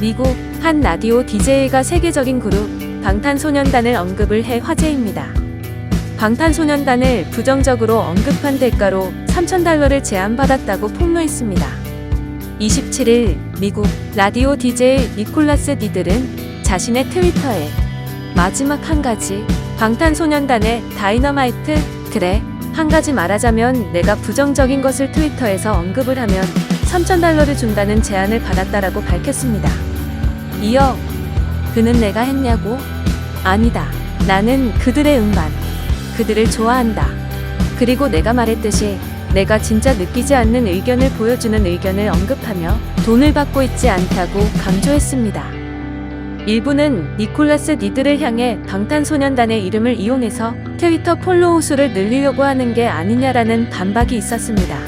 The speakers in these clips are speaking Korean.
미국 한 라디오 DJ가 세계적인 그룹 방탄소년단을 언급을 해 화제입니다. 방탄소년단을 부정적으로 언급한 대가로 3,000달러를 제안받았다고 폭로했습니다. 27일 미국 라디오 DJ 니콜라스 니들은 자신의 트위터에 마지막 한 가지 방탄소년단의 다이너마이트 그래 한 가지 말하자면 내가 부정적인 것을 트위터에서 언급을 하면 3,000달러를 준다는 제안을 받았다라고 밝혔습니다. 이어 그는 내가 했냐고? 아니다. 나는 그들의 음반, 그들을 좋아한다. 그리고 내가 말했듯이 내가 진짜 느끼지 않는 의견을 보여주는 의견을 언급하며 돈을 받고 있지 않다고 강조했습니다. 일부는 니콜라스 니들을 향해 방탄소년단의 이름을 이용해서 트위터 폴로우 수를 늘리려고 하는 게 아니냐라는 반박이 있었습니다.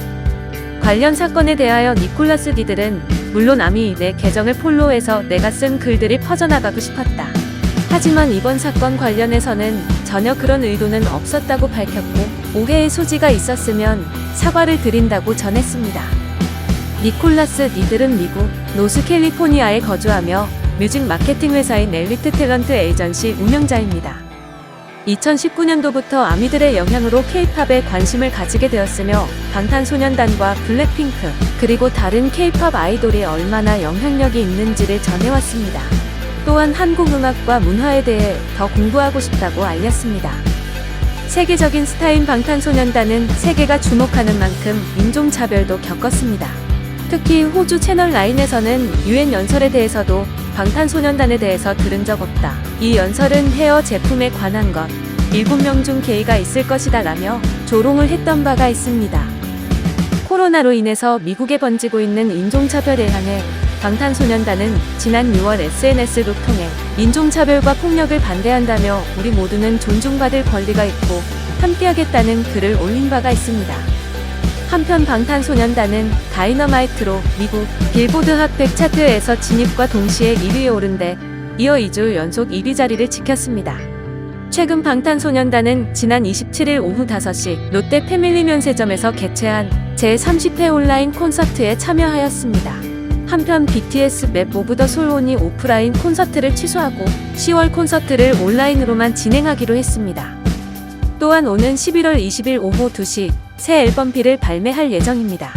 관련 사건에 대하여 니콜라스 니들은 물론 아미 내 계정을 폴로우해서 내가 쓴 글들이 퍼져나가고 싶었다. 하지만 이번 사건 관련해서는 전혀 그런 의도는 없었다고 밝혔고 오해의 소지가 있었으면 사과를 드린다고 전했습니다. 니콜라스 니들은 미국 노스 캘리포니아에 거주하며 뮤직 마케팅 회사인 엘리트 탤런트 에이전시 운영자입니다. 2019년도부터 아미들의 영향으로 케이팝에 관심을 가지게 되었으며 방탄소년단과 블랙핑크 그리고 다른 케이팝 아이돌이 얼마나 영향력이 있는지를 전해왔습니다. 또한 한국 음악과 문화에 대해 더 공부하고 싶다고 알렸습니다. 세계적인 스타인 방탄소년단은 세계가 주목하는 만큼 인종차별도 겪었습니다. 특히 호주 채널 9에서는 유엔 연설에 대해서도 방탄소년단에 대해서 들은 적 없다. 이 연설은 헤어 제품에 관한 것, 7명 중 게이가 있을 것이다 라며 조롱을 했던 바가 있습니다. 코로나로 인해서 미국에 번지고 있는 인종차별에 한해 방탄소년단은 지난 6월 SNS를 통해 인종차별과 폭력을 반대한다며 우리 모두는 존중받을 권리가 있고 함께하겠다는 글을 올린 바가 있습니다. 한편 방탄소년단은 다이너마이트로 미국 빌보드 핫100 차트에서 진입과 동시에 1위에 오른 데 이어 2주 연속 1위 자리를 지켰습니다. 최근 방탄소년단은 지난 27일 오후 5시 롯데 패밀리 면세점에서 개최한 제30회 온라인 콘서트에 참여하였습니다. 한편 BTS 맵 오브 더 솔온이 오프라인 콘서트를 취소하고 10월 콘서트를 온라인으로만 진행하기로 했습니다. 또한 오는 11월 20일 오후 2시 새 앨범 비를 발매할 예정입니다.